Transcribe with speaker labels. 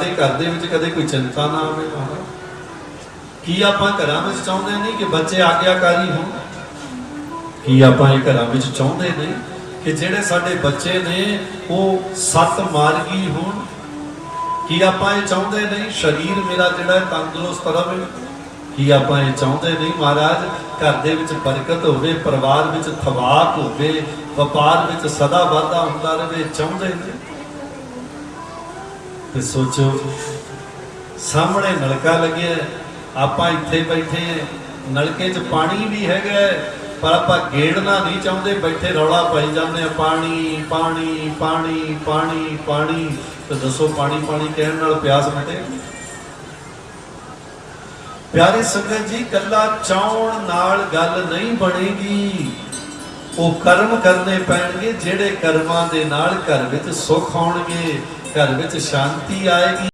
Speaker 1: ਸਾਡੇ ਘਰ ਦੇ ਵਿੱਚ ਕਦੇ ਕੋਈ ਚਿੰਤਾ ਨਾ ਆਵੇ ਕੀ ਆਪਾਂ ਘਰਾਂ ਵਿੱਚ ਚਾਹੁੰਦੇ ਨਹੀਂ ਕਿ ਬੱਚੇ ਆਗਿਆਕਾਰੀ ਹੋਣ? ਕੀ ਆਪਾਂ ਇਹ ਘਰਾਂ ਵਿੱਚ ਚਾਹੁੰਦੇ ਨਹੀਂ ਕਿ ਜਿਹੜੇ ਸਾਡੇ ਬੱਚੇ ਨੇ ਉਹ ਸਤ ਮਾਰਗੀ ਹੋਣ? ਕੀ ਆਪਾਂ ਇਹ ਚਾਹੁੰਦੇ ਨਹੀਂ? ਸਰੀਰ ਮੇਰਾ ਜਿਹੜਾ ਤੰਦਰੁਸਤ ਰਹੇ ਕੀ ਆਪਾਂ ਇਹ ਚਾਹੁੰਦੇ ਨਹੀਂ ਮਹਾਰਾਜ ਘਰ ਦੇ ਵਿੱਚ ਬਰਕਤ ਹੋਵੇ, ਪਰਿਵਾਰ ਵਿੱਚ ਥਵਾਕ ਹੋਵੇ, ਵਪਾਰ ਵਿੱਚ ਸਦਾ ਵਾਧਾ ਹੁੰਦਾ ਰਹੇ ਚਾਹੁੰਦੇ ਨੇ ਤੇ ਸੋਚੋ, ਸਾਹਮਣੇ ਨਲਕਾ ਲੱਗਿਆ ਆਪਾਂ ਇੱਥੇ ਬੈਠੇ ਹਾਂ, ਨਲਕੇ 'ਚ ਪਾਣੀ ਵੀ ਹੈਗਾ ਪਰ ਆਪਾਂ ਗੇੜਨਾ ਨਹੀਂ ਚਾਹੁੰਦੇ, ਬੈਠੇ ਰੌਲਾ ਪਾਈ ਜਾਂਦੇ ਆ ਪਾਣੀ ਪਾਣੀ ਪਾਣੀ ਪਾਣੀ ਪਾਣੀ, ਤੇ ਦੱਸੋ ਪਾਣੀ ਪਾਣੀ ਕਹਿਣ ਨਾਲ ਪਿਆਸ ਮਿਟੇ? ਪਿਆਰੇ ਸੰਗਤ ਜੀ, ਕੱਲਾ ਚਾਉਣ ਨਾਲ ਗੱਲ ਨਹੀਂ ਬਣੇਗੀ। ਉਹ ਕਰਮ ਕਰਨੇ ਪੈਣਗੇ, ਜਿਹੜੇ ਕਰਮਾਂ ਦੇ ਨਾਲ ਘਰ ਵਿੱਚ ਸੁੱਖ ਆਉਣਗੇ। ਘਰ ਵਿੱਚ ਸ਼ਾਂਤੀ ਆਏਗੀ।